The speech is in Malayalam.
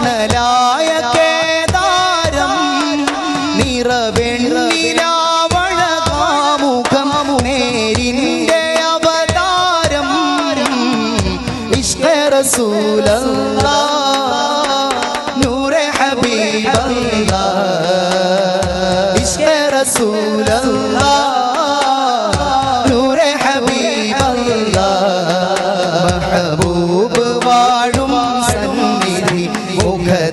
തണലായ കേദാരം നിറവെണ്ണിരാവണ കാമുഖം നേരിന്റെ അവതാരം ഇഷ്ടറസൂലല്ല നൂറെ ഹബീബല്ല ഇഷ്ടറസൂലല്ല